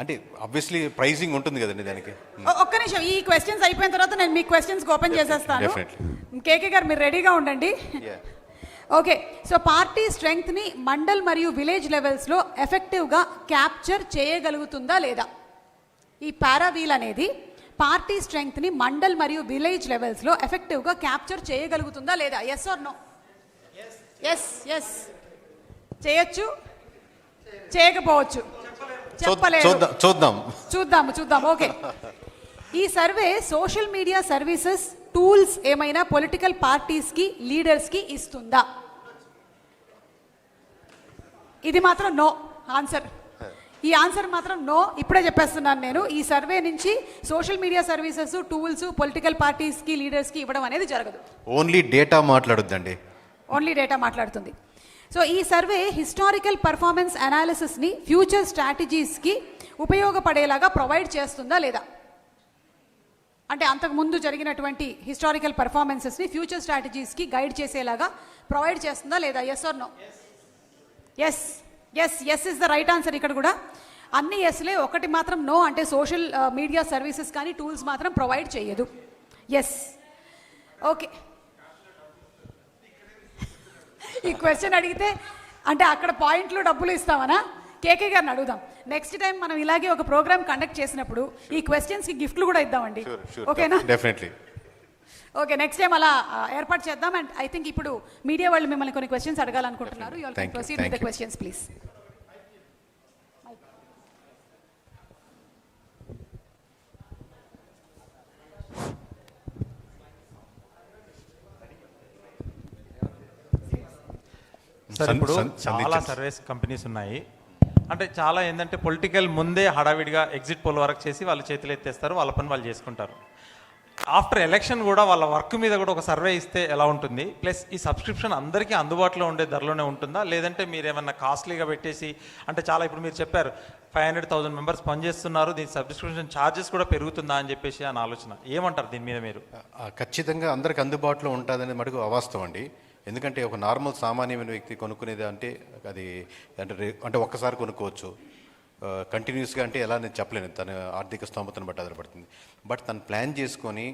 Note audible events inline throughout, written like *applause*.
అంటే obviously pricing ఉంటుంది కదండి దానికి. ఒక్క నిమిషం ఈ క్వశ్చన్స్ అయిపోయిన తర్వాత నేను మీ క్వశ్చన్స్ ఓపెన్ చేసేస్తాను. కేకే గారు మీరు రెడీగా ఉండండి. ఓకే సో పార్టీ స్ట్రెంగ్త్ని మండల్ మరియు విలేజ్ లెవెల్స్లో ఎఫెక్టివ్గా క్యాప్చర్ చేయగలుగుతుందా లేదా? ఈ పారావీల్ అనేది పార్టీ స్ట్రెంగ్త్ని మండల్ మరియు విలేజ్ లెవెల్స్లో ఎఫెక్టివ్గా క్యాప్చర్ చేయగలుగుతుందా లేదా? Yes or no yes yes చేయొచ్చు? చేయకపోవచ్చు. చెప్పలేదు చూద్దాం చూద్దాం. చూద్దాం ఓకే. ఈ survey social media services tools ఏమైనా పొలిటికల్ పార్టీస్కి లీడర్స్కి ఇస్తుందా? ఇది మాత్రం నో ఆన్సర్. ఈ ఆన్సర్ మాత్రం నో. ఇప్పుడే చెప్పేస్తున్నాను నేను. ఈ సర్వే నుంచి social media services tools political పార్టీస్కి లీడర్స్కి ఇవ్వడం అనేది జరగదు. ఓన్లీ డేటా మాట్లాడొద్దండి. ఓన్లీ డేటా మాట్లాడుతుంది. సో ఈ సర్వే హిస్టారికల్ పర్ఫార్మెన్స్ అనాలిసిస్ని ఫ్యూచర్ స్ట్రాటజీస్కి ఉపయోగపడేలాగా ప్రొవైడ్ చేస్తుందా లేదా? అంటే అంతకు ముందు జరిగినటువంటి హిస్టారికల్ పర్ఫార్మెన్సెస్ని ఫ్యూచర్ స్ట్రాటజీస్కి గైడ్ చేసేలాగా ప్రొవైడ్ చేస్తుందా లేదా? Yes or no yes yes yes is the right answer ఇక్కడ కూడా. అన్ని ఎస్లే ఒకటి మాత్రం నో అంటే సోషల్ మీడియా సర్వీసెస్ కానీ టూల్స్ మాత్రం ప్రొవైడ్ చేయదు. ఎస్ ఓకే ఈ క్వశ్చన్ అడిగితే అంటే అక్కడ పాయింట్లు డబ్బులు ఇస్తామనా కేకే గారిని అడుగుదాం. నెక్స్ట్ టైం మనం ఇలాగే ఒక ప్రోగ్రామ్ కండక్ట్ చేసినప్పుడు ఈ క్వశ్చన్స్కి గిఫ్ట్లు కూడా ఇద్దామండి. ఓకేనా డెఫినెట్లీ ఓకే నెక్స్ట్ టైం అలా ఏర్పాటు చేద్దాం. అండ్ ఐ థింక్ ఇప్పుడు మీడియా వాళ్ళు మిమ్మల్ని కొన్ని questions అడగాలనుకుంటున్నారు. You proceed with the. Questions please sir ఇప్పుడు చాలా. సర్వీస్ కంపెనీస్ ఉన్నాయి. అంటే చాలా ఏంటంటే పొలిటికల్ ముందే హడావిడిగా ఎగ్జిట్ పోల్ వర్క్ చేసి వాళ్ళు చేతులు ఎత్తేస్తారు వాళ్ళ పని వాళ్ళు చేసుకుంటారు. ఆఫ్టర్ ఎలక్షన్ కూడా వాళ్ళ వర్క్ మీద కూడా ఒక సర్వే ఇస్తే ఎలా ఉంటుంది? ప్లస్ ఈ సబ్స్క్రిప్షన్ అందరికీ అందుబాటులో ఉండే ధరలోనే ఉంటుందా? లేదంటే మీరు ఏమన్నా కాస్ట్లీగా పెట్టేసి అంటే చాలా ఇప్పుడు మీరు చెప్పారు ఫైవ్ హండ్రెడ్ థౌసండ్ మెంబర్స్ పనిచేస్తున్నారు దీని సబ్స్క్రిప్షన్ ఛార్జెస్ కూడా పెరుగుతుందా అని చెప్పేసి అని ఆలోచన. ఏమంటారు దీని మీద మీరు? ఖచ్చితంగా అందరికి అందుబాటులో ఉంటుందనేది మటుకు అవాస్తవం అండి. ఎందుకంటే ఒక నార్మల్ సామాన్యమైన వ్యక్తి కొనుక్కునేది అంటే అది అంటే అంటే ఒక్కసారి కొనుక్కోవచ్చు. కంటిన్యూస్గా అంటే ఎలా నేను చెప్పలేను. తన ఆర్థిక స్తోమతను బట్టి ఆధారపడుతుంది. బట్ తను ప్లాన్ చేసుకొని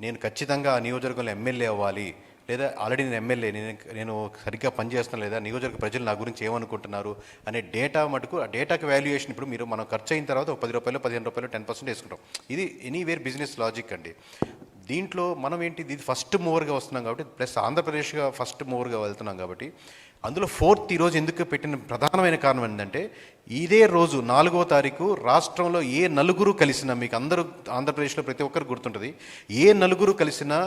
నేను ఖచ్చితంగా ఆ నియోజకవర్గంలో ఎమ్మెల్యే అవ్వాలి లేదా ఆల్రెడీ నేను ఎమ్మెల్యే నేను నేను సరిగ్గా పనిచేస్తాను లేదా నియోజకవర్గ ప్రజలు నా గురించి ఏమనుకుంటున్నారు అనే డేటా మటుకు ఆ డేటాకి వాల్యుయేషన్ ఇప్పుడు మీరు మనం ఖర్చు అయిన తర్వాత ఒక పది రూపాయలు పదిహేను రూపాయలు టెన్ పర్సెంట్ వేసుకుంటాం. ఇది ఎనీవేర్ బిజినెస్ లాజిక్ అండి. దీంట్లో మనం ఏంటి ఇది ఫస్ట్ మూవర్గా వస్తున్నాం కాబట్టి ప్లస్ ఆంధ్రప్రదేశ్గా ఫస్ట్ మూవర్గా వెళ్తున్నాం కాబట్టి అందులో ఫోర్త్ ఈరోజు ఎందుకు పెట్టిన ప్రధానమైన కారణం ఏంటంటే ఇదే రోజు నాలుగో తారీఖు రాష్ట్రంలో ఏ నలుగురు కలిసినా మీకు అందరూ ఆంధ్రప్రదేశ్లో ప్రతి ఒక్కరు గుర్తుంటుంది ఏ నలుగురు కలిసినా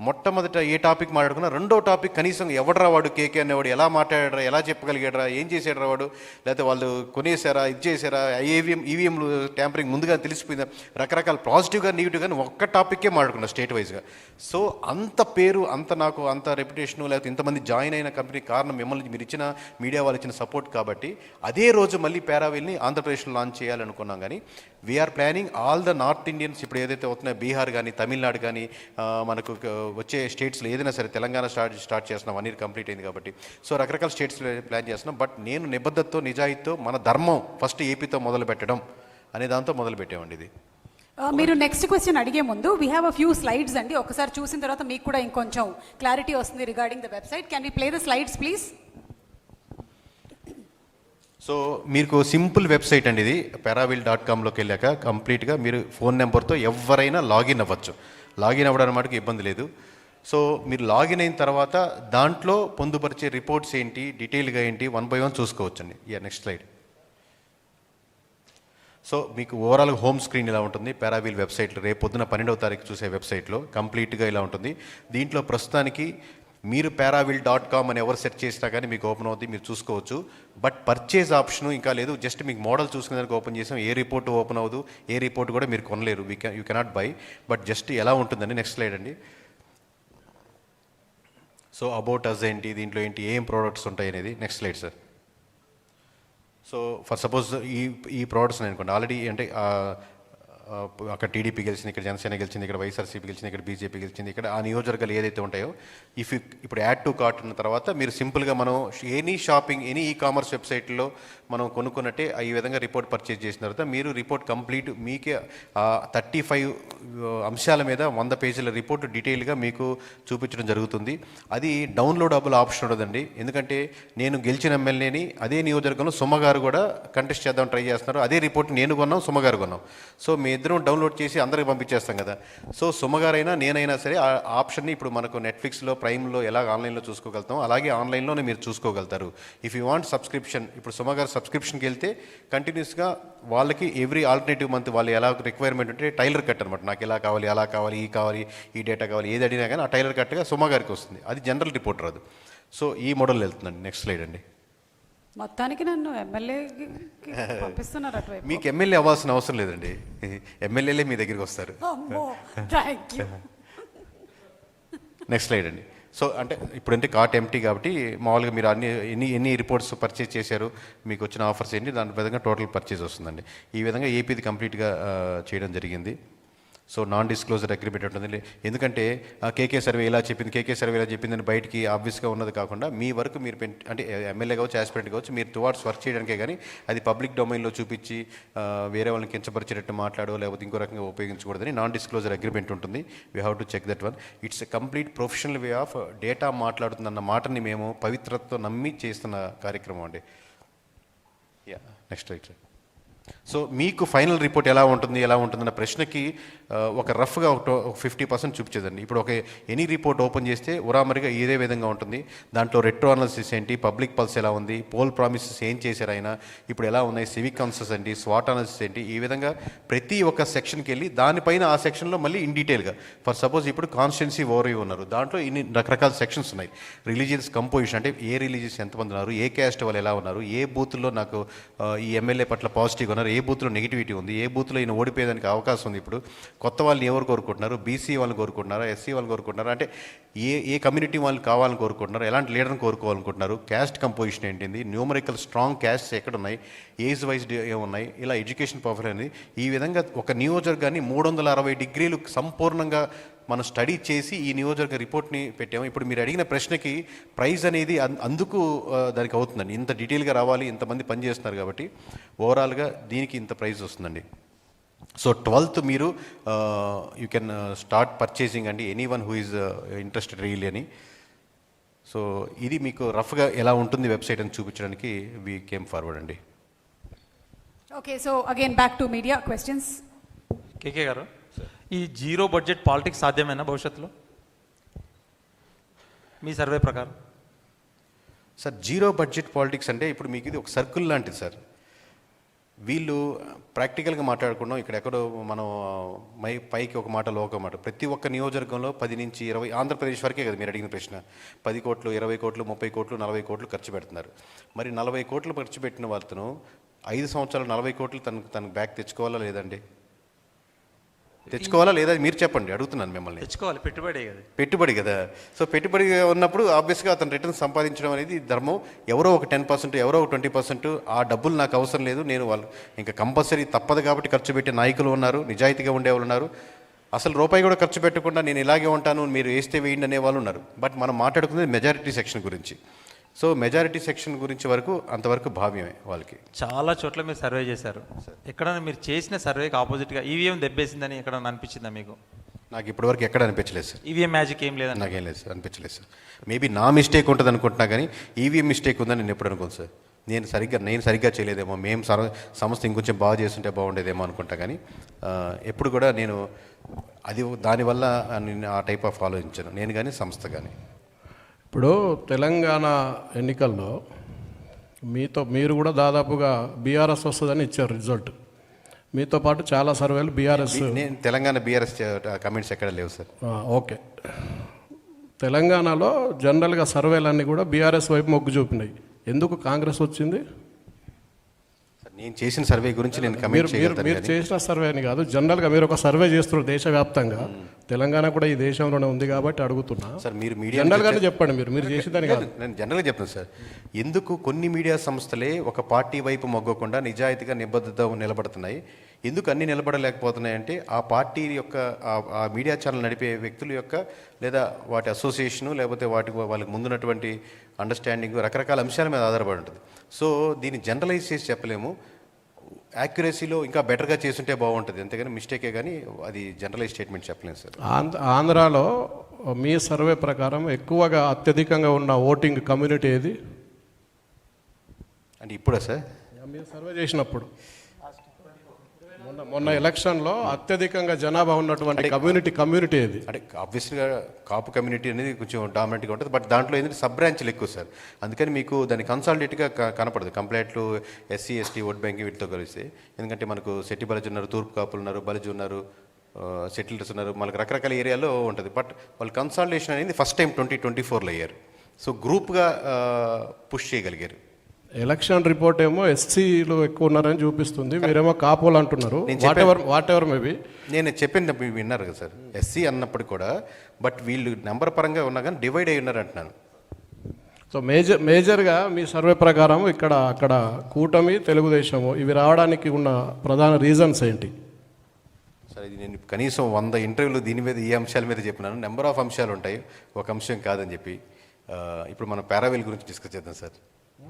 మొట్టమొదట ఏ టాపిక్ మాట్లాడుకున్నా రెండో టాపిక్ కనీసం ఎవడరా వాడు కేకే అనేవాడు ఎలా మాట్లాడారా ఎలా చెప్పగలిగాడరా ఏం చేసాడరా వాడు లేకపోతే వాళ్ళు కొనేసారా ఇది చేశారా ఏవిఎం ఈవీఎంలు ట్యాంపరింగ్ ముందుగా తెలిసిపోయిందా? రకరకాల పాజిటివ్గా నెగిటివ్గా ఒక్క టాపిక్కే మాట్లాడుకున్నా స్టేట్ వైజ్గా సో అంత పేరు అంత నాకు అంత రెప్యుటేషన్ లేకపోతే ఇంతమంది జాయిన్ అయిన కంపెనీ కారణం మిమ్మల్ని మీరు ఇచ్చిన మీడియా వాళ్ళు ఇచ్చిన సపోర్ట్ కాబట్టి అదే రోజు మళ్ళీ పేరావెల్ని ఆంధ్రప్రదేశ్లో లాంచ్ చేయాలనుకున్నాం కానీ we're planning all the North Indians ఇప్పుడు ఏదైతే అవుతున్నాయో బీహార్ కానీ తమిళనాడు కానీ మనకు వచ్చే స్టేట్స్లో ఏదైనా సరే తెలంగాణ స్టార్ట్ స్టార్ట్ చేస్తున్నాం. వన్ ఇయర్ కంప్లీట్ అయింది కాబట్టి. సో రకరకాల స్టేట్స్లో ప్లాన్ చేస్తున్నాం. బట్ నేను నిబద్ధతతో నిజాయితీతో మన ధర్మం ఫస్ట్ ఏపీతో మొదలు పెట్టడం అనే దాంతో మొదలు పెట్టామండి ఇది. మీరు నెక్స్ట్ క్వశ్చన్ అడిగే ముందు we have a few slides అండి. ఒకసారి చూసిన తర్వాత మీకు కూడా ఇంకొంచెం క్లారిటీ వస్తుంది regarding the website can we play the slides please so మీకు సింపుల్ వెబ్సైట్ అండి ఇది పెరావిల్ డాట్ కామ్లోకి వెళ్ళాక కంప్లీట్గా మీరు ఫోన్ నెంబర్తో ఎవరైనా లాగిన్ అవ్వచ్చు. లాగిన్ అవ్వడానికి మటుకు ఇబ్బంది లేదు. సో మీరు లాగిన్ అయిన తర్వాత దాంట్లో పొందుపరిచే రిపోర్ట్స్ ఏంటి డీటెయిల్గా ఏంటి వన్ బై వన్ చూసుకోవచ్చండి. Yeah next slide. సో మీకు ఓవరాల్ హోమ్ స్క్రీన్ ఇలా ఉంటుంది. పారావీల్ వెబ్సైట్లో రేపు పొద్దున పన్నెండవ తారీఖు చూసే వెబ్సైట్లో కంప్లీట్గా ఇలా ఉంటుంది. దీంట్లో ప్రస్తుతానికి మీరు పారావిల్ డాట్ కామ్ అని ఎవరు సెర్చ్ చేసినా కానీ మీకు ఓపెన్ అవుతుంది మీరు చూసుకోవచ్చు. బట్ పర్చేజ్ ఆప్షన్ ఇంకా లేదు. జస్ట్ మీకు మోడల్ చూసుకునేందుకు ఓపెన్ చేసాం. ఏ రిపోర్ట్ ఓపెన్ అవ్వదు ఏ రిపోర్ట్ కూడా మీరు కొనలేరు. We can you cannot buy but just ఎలా ఉంటుందండి? నెక్స్ట్ స్లైడ్ అండి. సో అబౌట్ అస్ ఏంటి? దీంట్లో ఏంటి? ఏం ప్రోడక్ట్స్ ఉంటాయి అనేది? Next slide sir so for suppose ఈ ఈ ప్రోడక్ట్స్ అనుకోండి. ఆల్రెడీ అంటే అక్కడ టీడీపీ గెలిచింది ఇక్కడ జనసేన గెలిచింది ఇక్కడ వైఎస్ఆర్సీపీ గెలిచింది ఇక్కడ బీజేపీ గెలిచింది ఇక్కడ ఆ నియోజకవర్గాలు ఏదైతే ఉంటాయో ఇఫ్ ఇప్పుడు యాడ్ టు కార్ట్ ఉన్న తర్వాత మీరు సింపుల్గా మనం any shopping any e commerce వెబ్సైట్లో మనం కొనుక్కున్నట్టే ఈ విధంగా రిపోర్ట్ పర్చేజ్ చేసిన తర్వాత మీరు రిపోర్ట్ కంప్లీట్ మీకే థర్టీ ఫైవ్ అంశాల మీద వంద పేజీల రిపోర్ట్ డీటెయిల్గా మీకు చూపించడం జరుగుతుంది. అది డౌన్లోడబుల్ ఆప్షన్ ఉండదండి. ఎందుకంటే నేను గెలిచిన ఎమ్మెల్యేని అదే నియోజకవర్గంలో సుమ కూడా కంటెస్ట్ చేద్దాం ట్రై చేస్తున్నారు. అదే రిపోర్ట్ నేను కొన్నాం సుమగారు కొన్నాం. సో మీ ఇద్దరం డౌన్లోడ్ చేసి అందరికి పంపించేస్తాం కదా. సో సుమగారైనా నేనైనా సరే ఆ ఆప్షన్ని ఇప్పుడు మనకు నెట్ఫ్లిక్స్లో ప్రైమ్లో ఎలా ఆన్లైన్లో చూసుకోగలుగుతాం అలాగే ఆన్లైన్లోనే మీరు చూసుకోగలుగుతారు. ఇఫ్ యూ వాంట్ సబ్స్క్రిప్షన్ ఇప్పుడు సుమగారు సబ్స్క్రిప్షన్కి వెళ్తే కంటిన్యూస్గా వాళ్ళకి ఎవ్రీ ఆల్టర్నేటివ్ మంత్ వాళ్ళు ఎలా రిక్వైర్మెంట్ ఉంటే టైలర్ కట్ అనమాట నాకు ఎలా కావాలి అలా కావాలి ఈ కావాలి ఈ డేటా కావాలి ఏది అడిగినా కానీ ఆ టైలర్ కట్గా సుమ గారికి వస్తుంది. అది జనరల్ రిపోర్ట్ రాదు. సో ఈ మోడల్ వెళ్తుందండి. నెక్స్ట్ స్లైడ్ అండి. మొత్తానికి నన్ను ఎమ్మెల్యేకి పంపిస్తున్నారు అటువైపు. మీకు ఎమ్మెల్యే అవ్వాల్సిన అవసరం లేదండి. ఎమ్మెల్యేలే మీ దగ్గరికి వస్తారు. నెక్స్ట్ స్లైడ్ అండి. సో అంటే ఇప్పుడంటే కార్ట్ ఎంటీ కాబట్టి మామూలుగా మీరు అన్ని ఎన్ని ఎన్ని రిపోర్ట్స్ పర్చేజ్ చేశారు మీకు వచ్చిన ఆఫర్స్ ఏంటి దాని విధంగా టోటల్ పర్చేజ్ వస్తుందండి. ఈ విధంగా ఏపీది కంప్లీట్గా చేయడం జరిగింది. సో నాన్ డిస్క్లోజర్ అగ్రిమెంట్ ఉంటుంది ఎందుకంటే ఆ, కేకే సర్వే ఇలా చెప్పింది కేకే సర్వే ఇలా చెప్పిందని బయటికి ఆబ్వియస్గా ఉన్నది కాకుండా మీ వరకు మీరు అంటే ఎమ్మెల్యే కావచ్చు ఆస్పిరెంట్ కావచ్చు మీరు టువార్డ్స్ వర్క్ చేయడానికే కానీ అది పబ్లిక్ డొమైన్లో చూపించి వేరే వాళ్ళని కించపరిచేటట్టు మాట్లాడో లేకపోతే ఇంకో రకంగా ఉపయోగించకూడదని నాన్ డిస్క్లోజర్ అగ్రిమెంట్ ఉంటుంది. We have to check that one it's a complete professional way of data మాట్లాడుతుందన్న మాటని మేము పవిత్రతతో నమ్మి చేస్తున్న కార్యక్రమం అండి. యా నెక్స్ట్ రైట్ సో మీకు ఫైనల్ రిపోర్ట్ ఎలా ఉంటుంది ఎలా ఉంటుందన్న ప్రశ్నకి ఒక రఫ్గా ఒక ఫిఫ్టీ పర్సెంట్ చూపించేదండి. ఇప్పుడు ఒక ఎనీ రిపోర్ట్ ఓపెన్ చేస్తే ఉరామరిగా ఇదే విధంగా ఉంటుంది. దాంట్లో రెట్రో అనాలిసిస్ ఏంటి పబ్లిక్ పల్స్ ఎలా ఉంది పోల్ ప్రామిసెస్ ఏం చేశారు ఆయన ఇప్పుడు ఎలా ఉన్నాయి సివిక్ కన్సెస్ ఏంటి స్వాట్ అనాలిసిస్ ఏంటి ఈ విధంగా ప్రతి ఒక్క సెక్షన్కి వెళ్ళి దానిపైన ఆ సెక్షన్లో మళ్ళీ ఇన్ డీటెయిల్గా. ఫర్ సపోజ్ ఇప్పుడు కాన్స్టిట్యున్సీ ఓవర్ ఉన్నారు. దాంట్లో ఇన్ని రకరకాల సెక్షన్స్ ఉన్నాయి. రిలీజియస్ కంపోజిషన్ అంటే ఏ రిలీజియస్ ఎంతమంది ఉన్నారు ఏ క్యాస్ట్ వాళ్ళు ఎలా ఉన్నారు ఏ బూత్లో నాకు ఈ ఎమ్మెల్యే పట్ల పాజిటివ్ ఉన్నారు ఏ బూత్లో నెగిటివిటీ ఉంది ఏ బూత్లో ఈయన ఓడిపోయేదానికి అవకాశం ఉంది ఇప్పుడు. కొత్త వాళ్ళని ఎవరు కోరుకుంటున్నారు? బీసీ వాళ్ళని కోరుకుంటున్నారా? ఎస్సీ వాళ్ళు కోరుకుంటున్నారా? అంటే ఏ ఏ కమ్యూనిటీ వాళ్ళు కావాలని కోరుకుంటున్నారు ఎలాంటి లీడర్ని కోరుకోవాలనుకుంటున్నారు? క్యాస్ట్ కంపోజిషన్ ఏంటింది? న్యూమరికల్ స్ట్రాంగ్ క్యాస్ట్ ఎక్కడ ఉన్నాయి ఏజ్ వైజ్ ఏమున్నాయి ఇలా ఎడ్యుకేషన్ పవర్ అనేది ఈ విధంగా ఒక నియోజకవర్గాన్ని మూడు వందల అరవై డిగ్రీలు సంపూర్ణంగా మనం స్టడీ చేసి ఈ నియోజకవర్గ రిపోర్ట్ని పెట్టాము. ఇప్పుడు మీరు అడిగిన ప్రశ్నకి ప్రైజ్ అనేది అందుకు దానికి అవుతుందండి. ఇంత డీటెయిల్గా రావాలి ఇంతమంది పని చేస్తున్నారు కాబట్టి ఓవరాల్గా దీనికి ఇంత ప్రైజ్ వస్తుందండి. సో ట్వెల్త్ మీరు యూ కెన్ స్టార్ట్ పర్చేసింగ్ అండి anyone who is interested really అని. సో ఇది మీకు రఫ్గా ఎలా ఉంటుంది వెబ్సైట్ అని చూపించడానికి వీ కేమ్ ఫార్వర్డ్ అండి. Okay so again back to media questions KK గారు ఈ జీరో బడ్జెట్ పాలిటిక్స్ సాధ్యమేనా భవిష్యత్తులో? మీ సర్వే ప్రకారం. సార్ జీరో బడ్జెట్ పాలిటిక్స్ అంటే ఇప్పుడు మీకు ఇది ఒక సర్కిల్ లాంటిది సార్. వీళ్ళు ప్రాక్టికల్గా మాట్లాడుకున్నాం. ఇక్కడ ఎక్కడో మనం మై పైకి ఒక మాట లోక మాట. ప్రతి ఒక్క నియోజకవర్గంలో పది నుంచి ఇరవై ఆంధ్రప్రదేశ్ వరకే కదా మీరు అడిగిన ప్రశ్న. పది కోట్లు ఇరవై కోట్లు ముప్పై కోట్లు నలభై కోట్లు ఖర్చు పెడుతున్నారు. మరి నలభై కోట్లు ఖర్చు పెట్టిన వాళ్ళతో ఐదు సంవత్సరాలు నలభై కోట్లు తనకు తనకు బ్యాక్ తెచ్చుకోవాలా లేదండి? తెచ్చుకోవాలా లేదా మీరు చెప్పండి అడుగుతున్నాను మిమ్మల్ని. తెచ్చుకోవాలి పెట్టుబడి కదా. పెట్టుబడి కదా. సో పెట్టుబడి ఉన్నప్పుడు ఆబ్వియస్గా అతను రిటర్న్ సంపాదించడం అనేది ధర్మం. ఎవరో ఒక టెన్ పర్సెంట్ ఎవరో ఒక ట్వంటీ పర్సెంట్ ఆ డబ్బులు నాకు అవసరం లేదు నేను వాళ్ళు ఇంకా కంపల్సరీ తప్పదు కాబట్టి ఖర్చు పెట్టే నాయకులు ఉన్నారు నిజాయితీగా ఉండేవాళ్ళు ఉన్నారు. అసలు రూపాయి కూడా ఖర్చు పెట్టకుండా నేను ఇలాగే ఉంటాను మీరు వేస్తే వేయండి అనే వాళ్ళు ఉన్నారు. బట్ మనం మాట్లాడుకునేది మెజారిటీ సెక్షన్ గురించి. సో మెజారిటీ సెక్షన్ గురించి వరకు అంతవరకు భావ్యమే వాళ్ళకి. చాలా చోట్ల మీరు సర్వే చేశారు. ఎక్కడైనా మీరు చేసిన సర్వేకి ఆపోజిట్గా ఈవీఎం దెబ్బేసిందని ఎక్కడైనా అనిపించిందా మీకు? నాకు ఇప్పటివరకు ఎక్కడ అనిపించలేదు సార్. ఈవీఎం మ్యాజిక్ ఏం లేదని నాకేం లేదు సార్ అనిపించలేదు సార్. మేబీ నా మిస్టేక్ ఉంటుంది అనుకుంటున్నా కానీ ఈవీఎం మిస్టేక్ ఉందని నేను ఎప్పుడు అనుకోను సార్. నేను సరిగ్గా నేను సరిగ్గా చేయలేదేమో మేము సర సంస్థ ఇంకొంచెం బాగా చేస్తుంటే బాగుండేదేమో అనుకుంటా కానీ ఎప్పుడు కూడా నేను అది దానివల్ల నేను ఆ టైప్ ఆఫ్ ఆలోచించాను. నేను కానీ సంస్థ కానీ. ఇప్పుడు తెలంగాణ ఎన్నికల్లో మీతో మీరు కూడా దాదాపుగా బీఆర్ఎస్ వస్తుందని ఇచ్చారు రిజల్ట్. మీతో పాటు చాలా సర్వేలు బీఆర్ఎస్ నేను తెలంగాణ బీఆర్ఎస్ కమెంట్స్ ఎక్కడ లేవు సార్. ఓకే. తెలంగాణలో జనరల్గా సర్వేలన్నీ కూడా బీఆర్ఎస్ వైపు మొగ్గు చూపినాయి. ఎందుకు కాంగ్రెస్ వచ్చింది? నేను చేసిన సర్వే గురించి నేను మీరు చేసిన సర్వే అని కాదు జనరల్గా మీరు ఒక సర్వే చేస్తున్నారు దేశవ్యాప్తంగా. తెలంగాణ కూడా ఈ దేశంలోనే ఉంది కాబట్టి అడుగుతున్నా. సార్ మీరు మీడియా జనరల్గానే చెప్పండి మీరు మీరు చేసేదాని కాదు. నేను జనరల్గా చెప్తాను సార్. ఎందుకు కొన్ని మీడియా సంస్థలే ఒక పార్టీ వైపు మొగ్గకుండా నిజాయితీగా నిబద్ధత నిలబడుతున్నాయి? ఎందుకు అన్ని నిలబడలేకపోతున్నాయంటే ఆ పార్టీ యొక్క ఆ- మీడియా ఛానల్ నడిపే వ్యక్తుల యొక్క లేదా వాటి అసోసియేషను లేకపోతే వాటి వాళ్ళకి ముందున్నటువంటి అండర్స్టాండింగ్ రకరకాల అంశాల మీద ఆధారపడి ఉంటుంది. సో దీన్ని జనరలైజ్ చేసి చెప్పలేము. యాక్యురసీలో ఇంకా బెటర్గా చేసుంటే బాగుంటుంది. అంతేగాని మిస్టేకే కానీ అది జనరలైజ్ స్టేట్మెంట్ చెప్పలేము సార్. ఆంధ్ర ఆంధ్రాలో మీ సర్వే ప్రకారం ఎక్కువగా అత్యధికంగా ఉన్న ఓటింగ్ కమ్యూనిటీ ఏది? అంటే ఇప్పుడా సార్? మీరు సర్వే చేసినప్పుడు. మొన్న ఎలక్షన్లో అత్యధికంగా జనాభా ఉన్నటువంటి కమ్యూనిటీ కమ్యూనిటీ ఏది? అంటే ఆబ్వియస్గా కాపు కమ్యూనిటీ అనేది కొంచెం డామినెంట్గా ఉంటుంది. బట్ దాంట్లో ఏంటంటే సబ్ బ్రాంచ్లు ఎక్కువ సార్. అందుకని మీకు దాని కన్సాలిడేట్గా కనపడదు. కంప్లైంట్లు ఎస్సీ ఎస్టీ ఓట్ బ్యాంక్ వీటితో కలిస్తే ఎందుకంటే మనకు సెట్టి బలజు ఉన్నారు తూర్పు కాపులు ఉన్నారు బలజు ఉన్నారు సెటిల్స్ ఉన్నారు. మనకు రకరకాల ఏరియాలో ఉంటుంది. బట్ వాళ్ళు కన్సాలిడేషన్ అనేది ఫస్ట్ టైం ట్వంటీ ట్వంటీ ఫోర్లో అయ్యారు సో గ్రూప్గా పుష్ చేయగలిగారు. ఎలక్షన్ రిపోర్ట్ ఏమో ఎస్సీలు ఎక్కువ ఉన్నారని చూపిస్తుంది. మీరేమో కాపోలు అంటున్నారు. నేను whatever whatever maybe నేను చెప్పిన మీరు విన్నారు కదా సార్. ఎస్సీ అన్నప్పుడు కూడా బట్ వీళ్ళు నెంబర్ పరంగా ఉన్నా కానీ డివైడ్ అయి ఉన్నారు అంటున్నాను సో మేజర్ మేజర్గా మీ సర్వే ప్రకారం ఇక్కడ అక్కడ కూటమి తెలుగుదేశము ఇవి రావడానికి ఉన్న ప్రధాన రీజన్స్ ఏంటి? సరే ఇది నేను కనీసం వంద ఇంటర్వ్యూలు దీని మీద ఈ అంశాల మీద చెప్పినాను. నెంబర్ ఆఫ్ అంశాలు ఉంటాయి. ఒక అంశం కాదని చెప్పి ఇప్పుడు మనం పారావెల్ గురించి డిస్కస్ చేద్దాం సార్.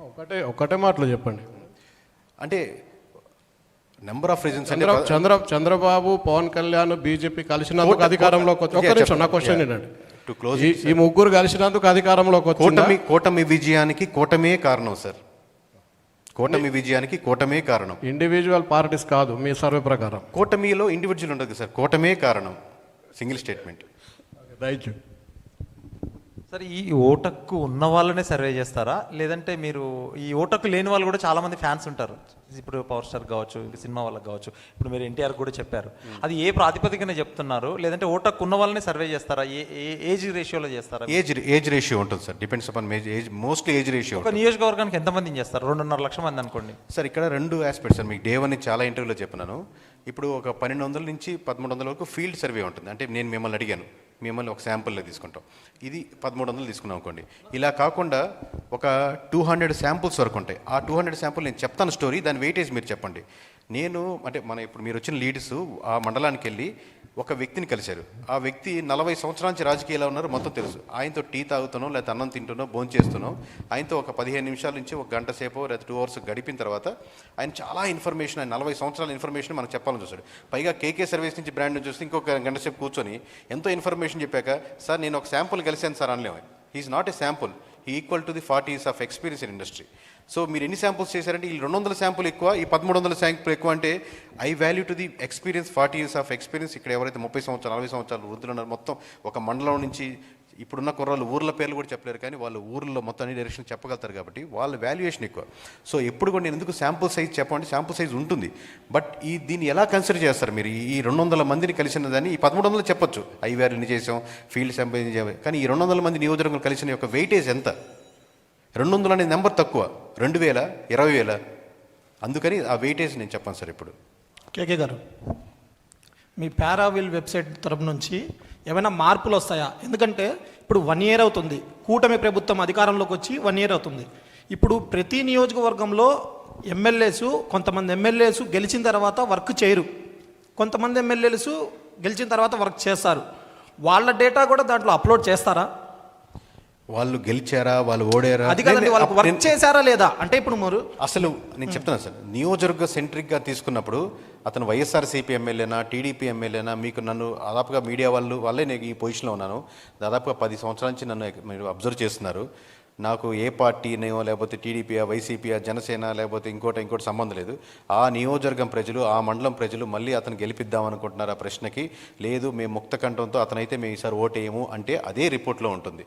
ఒకటే ఒకటే మాటలో చెప్పండి. అంటే number of reasons Chandra Chandra Chandrababu Pawan Kalyan BJP కలిసినందుకు అధికారంలోకి వచ్చి ఒక నిమిషం నా. క్వశ్చన్. ఏంటంటే To close ఈ ముగ్గురు కలిసినందుకు అధికారంలోకి వచ్చిందా? కూటమి కూటమి విజయానికి కూటమే కారణం సార్ కూటమి విజయానికి కూటమే కారణం. ఇండివిజువల్ పార్టీస్ కాదు మీ సర్వే ప్రకారం. కూటమిలో ఇండివిజువల్ ఉండదు సార్ కూటమే కారణం. Single statement right. సరే ఈ ఓటక్కు ఉన్న వాళ్ళనే సర్వే చేస్తారా? లేదంటే మీరు ఈ ఓటక్కు లేని వాళ్ళు కూడా చాలా మంది ఫ్యాన్స్ ఉంటారు. ఇప్పుడు పవర్ స్టార్ కావచ్చు సినిమా వాళ్ళకి కావచ్చు. ఇప్పుడు మీరు ఎన్టీఆర్ కూడా చెప్పారు. అది ఏ ప్రాతిపదికన చెప్తున్నారు? లేదంటే ఓటక్కు ఉన్న వాళ్ళనే సర్వే చేస్తారా? ఏ ఏజ్ రేషియోలో చేస్తారా? ఏజ్ ఏజ్ రేషియో ఉంటుంది sir. Depends upon age mostly age ratio ఒక నియోజకవర్గానికి ఎంతమందిని చేస్తారు? రెండున్నర లక్షల మంది అనుకోండి. సార్ ఇక్కడ రెండు ఆస్పెక్ట్స్ సార్. మీకు డే వన్ చాలా ఇంటర్వ్యూలో చెప్పినాను. ఇప్పుడు ఒక పన్నెండు వందల నుంచి పదమూడు వందల వరకు ఫీల్డ్ సర్వే ఉంటుంది. అంటే నేను మిమ్మల్ని అడిగాను. మిమ్మల్ని ఒక శాంపుల్లో తీసుకుంటాం. ఇది పదమూడు వందలు తీసుకున్నాం అనుకోండి. ఇలా కాకుండా ఒక టూ హండ్రెడ్ శాంపుల్స్ వరకు ఉంటాయి. ఆ టూ హండ్రెడ్ శాంపుల్ నేను చెప్తాను స్టోరీ. దాని వెయిటేజ్ మీరు చెప్పండి. నేను అంటే మన ఇప్పుడు మీరు వచ్చిన లీడ్స్ ఆ మండలానికి వెళ్ళి ఒక వ్యక్తిని కలిశారు. ఆ వ్యక్తి నలభై సంవత్సరాల నుంచి రాజకీయాలు ఉన్నారు మొత్తం తెలుసు. ఆయనతో టీ తాగుతానో లేదా అన్నం తింటునో భోజనం చేస్తునో ఆయనతో ఒక పదిహేను నిమిషాల నుంచి ఒక గంట సేపు లేదా టూ అవర్స్ గడిపిన తర్వాత ఆయన చాలా ఇన్ఫర్మేషన్ ఆయన నలభై సంవత్సరాల ఇన్ఫర్మేషన్ మనకు చెప్పాలని చూశాడు. పైగా కేకే సర్వీస్ నుంచి బ్రాండ్ నుంచి చూస్తే ఇంకొక గంట సేపు కూర్చొని ఎంతో ఇన్ఫర్మేషన్ చెప్పాక సార్ నేను ఒక శాంపుల్ కలిశాను సార్ అనలేము. Is not a sample equal to the forty years of experience in industry so మీరు ఎన్ని శాంపుల్స్ చేశారంటే ఈ రెండు వందల శాంపుల్ ఎక్కువ ఈ పదమూడు వందల శాంపుల్ ఎక్కువ అంటే I value to the experience forty years of experience ఇక్కడ ఎవరైతే ముప్పై సంవత్సరాలు నలభై సంవత్సరాలు వృద్ధులు ఉన్నారు మొత్తం ఒక మండలం నుంచి ఇప్పుడున్న కుర్రాళ్ళు ఊర్ల పేర్లు కూడా చెప్పలేరు కానీ వాళ్ళు ఊర్లో మొత్తం అన్ని డైరెక్షన్ చెప్పగలుగుతారు కాబట్టి వాళ్ళ వాల్యుయేషన్ ఎక్కువ. సో ఎప్పుడు కూడా నేను ఎందుకు శాంపుల్ సైజ్ చెప్పండి శాంపుల్ సైజ్ ఉంటుంది. బట్ ఈ దీన్ని ఎలా కన్సిడర్ చేస్తారు మీరు? ఈ రెండు వందల మందిని కలిసిన దాన్ని ఈ పదమూడు వందలు చెప్పొచ్చు ఐ ఎన్ని చేసాం ఫీల్డ్ శాంపుల్ కానీ ఈ రెండు వందల మంది నియోజకవర్గం కలిసిన యొక్క వెయిటేజ్ ఎంత? రెండు వందలు అనే నెంబర్ తక్కువ. రెండు వేల ఇరవై వేల అందుకని ఆ వెయిటేజ్ నేను చెప్పాను సార్ ఇప్పుడు. కేకే గారు మీ పారావిల్ వెబ్సైట్ తరపు నుంచి ఏమైనా మార్పులు వస్తాయా? ఎందుకంటే ఇప్పుడు వన్ ఇయర్ అవుతుంది. కూటమి ప్రభుత్వం అధికారంలోకి వచ్చి వన్ ఇయర్ అవుతుంది. ఇప్పుడు ప్రతి నియోజకవర్గంలో ఎమ్మెల్యేసు కొంతమంది ఎమ్మెల్యేసు గెలిచిన తర్వాత వర్క్ చేయరు. కొంతమంది ఎమ్మెల్యేలు గెలిచిన తర్వాత వర్క్ చేస్తారు. వాళ్ళ డేటా కూడా దాంట్లో అప్లోడ్ చేస్తారా? వాళ్ళు గెలిచారా వాళ్ళు ఓడారా? అది కాదండి వాళ్ళకి వర్క్ చేశారా లేదా? అంటే ఇప్పుడు మీరు అసలు నేను చెప్తున్నాను సార్ నియోజకవర్గ సెంట్రిక్గా తీసుకున్నప్పుడు అతను వైఎస్ఆర్సీపీ ఎమ్మెల్యేనా టీడీపీ ఎమ్మెల్యేనా మీకు నన్ను దాదాపుగా మీడియా వాళ్ళు వాళ్ళే నేను ఈ పొజిషన్లో ఉన్నాను. దాదాపుగా పది సంవత్సరాల నుంచి నన్ను మీరు అబ్జర్వ్ చేస్తున్నారు. నాకు ఏ పార్టీనేమో లేకపోతే టీడీపీయా వైసీపీయా జనసేన లేకపోతే ఇంకోటి ఇంకోటి సంబంధం లేదు. ఆ నియోజకవర్గం ప్రజలు ఆ మండలం ప్రజలు మళ్ళీ అతను గెలిపిద్దాం అనుకుంటున్నారు ఆ ప్రశ్నకి? లేదు మేము ముక్త కంఠంతో అతనైతే మేము ఈసారి ఓటేయము అంటే అదే రిపోర్ట్లో ఉంటుంది.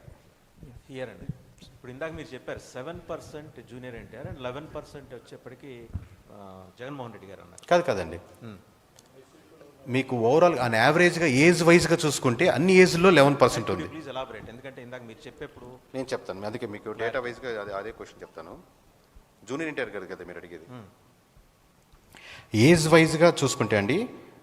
హియర్ అండి ఇప్పుడు ఇందాక మీరు చెప్పారు seven percent junior NTR and eleven percent వచ్చేప్పటికి జగన్మోహన్ రెడ్డి గారు అన్నారు. కాదు కాదండి. మీకు ఓవరాల్ ఆన్ యావరేజ్గా ఏజ్ వైజ్గా చూసుకుంటే అన్ని ఏజ్లో లెవెన్ పర్సెంట్ ఉంది. ప్లీజ్ ఎలాబరేట్ ఎందుకంటే ఇందాక మీరు చెప్పేప్పుడు నేను చెప్తాను. అందుకే మీకు డేటా వైజ్గా అదే అదే క్వశ్చన్ చెప్తాను. జూనియర్ ఇంటర్ గారు కదా మీరు అడిగేది? ఏజ్ వైజ్గా చూసుకుంటే అండి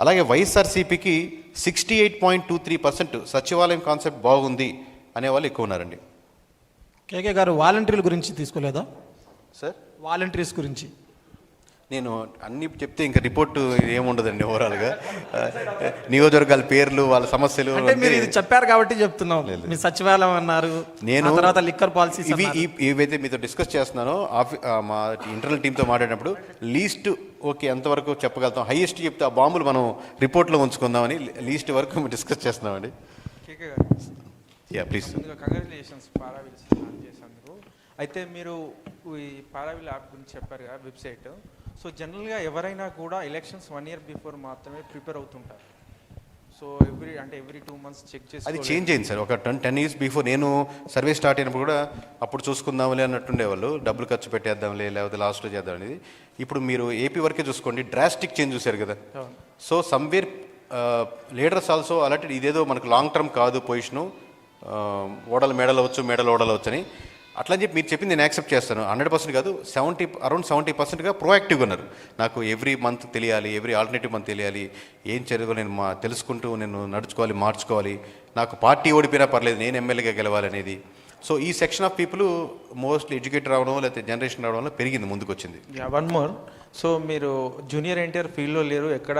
అలాగే వైఎస్ఆర్సీపీకి sixty eight point two three percent సచివాలయం కాన్సెప్ట్ బాగుంది అనేవాళ్ళు ఎక్కువ ఉన్నారండి. కేకే గారు వాలంటీర్ల గురించి తీసుకోలేదా? సార్? వాలంటీర్స్ గురించి. నేను అన్ని చెప్తే ఇంకా రిపోర్ట్ ఏముండదండి ఓవరాల్గా నియోజకవర్గాల పేర్లు వాళ్ళ సమస్యలు అంటే మీరు ఇది చెప్పారు కాబట్టి చెప్తున్నాం. మీ సచివాలయం అన్నారు నేను తర్వాత లిక్కర్ పాలసీస్ ఇవి ఈ- ఏవైతే మీతో డిస్కస్ చేస్తున్నానో ఆఫీ ఆ, మా ఇంటర్నల్ టీంతో మాట్లాడినప్పుడు లీస్ట్ ఓకే ఎంతవరకు చెప్పగలుగుతాం. హైయెస్ట్ చెప్తే ఆ బాంబులు మనం రిపోర్ట్లో ఉంచుకుందామని లీస్ట్ వరకు *laughs* డిస్కస్ చేస్తున్నామండి. కేకే గారు యా ప్లీజ్ కంగ్రాచులేషన్స్ చేసినందుకు. అయితే మీరు ఈ పారావిల్ యాప్ గురించి చెప్పారు కదా వెబ్సైట్ సో జనరల్గా ఎవరైనా కూడా ఎలక్షన్స్ వన్ ఇయర్ బిఫోర్ మాత్రమే ప్రిపేర్ అవుతుంటారు. సో ఎవ్రీ అంటే ఎవ్రీ టూ మంత్స్ చెక్ చేసి అది చేంజ్ అయింది సార్. ఒక టెన్ టెన్ ఇయర్స్ బిఫోర్ నేను సర్వే స్టార్ట్ అయినప్పుడు కూడా అప్పుడు చూసుకుందాంలే అన్నట్టుండేవాళ్ళు డబ్బులు ఖర్చు పెట్టేద్దాంలే లేకపోతే లాస్ట్లో చేద్దాం అనేది. ఇప్పుడు మీరు ఏపీ వరకే చూసుకోండి డ్రాస్టిక్ చేంజ్ చూశారు కదా. సో సమ్వేర్ లీడర్స్ ఆల్సో అలాంటి ఇదేదో మనకు లాంగ్ టర్మ్ కాదు పొజిషను. ఓడలు మేడలు అవచ్చు మేడలు ఓడలు అని అట్లా అని చెప్పి మీరు చెప్పింది నేను యాక్సెప్ట్ చేస్తాను. హండ్రెడ్ పర్సెంట్ కాదు సెవెంటీ అరౌండ్ సెవెంటీ పర్సెంట్గా ప్రోయాక్టివ్గా ఉన్నారు. నాకు ఎవ్రీ మంత్ తెలియాలి ఎవ్రీ ఆల్టర్నేటివ్ మంత్ తెలియాలి ఏం చదువు నేను మా తెలుసుకుంటూ నేను నడుచుకోవాలి మార్చుకోవాలి. నాకు పార్టీ ఓడిపోయినా పర్లేదు నేను ఎమ్మెల్యేగా గెలవాలనేది. సో ఈ section of people mostly educate రావడం లేకపోతే జనరేషన్ రావడం వల్ల పెరిగింది ముందుకు వచ్చింది వన్ మోర్. సో మీరు జూనియర్ ఎన్టీఆర్ ఫీల్డ్లో లేరు ఎక్కడ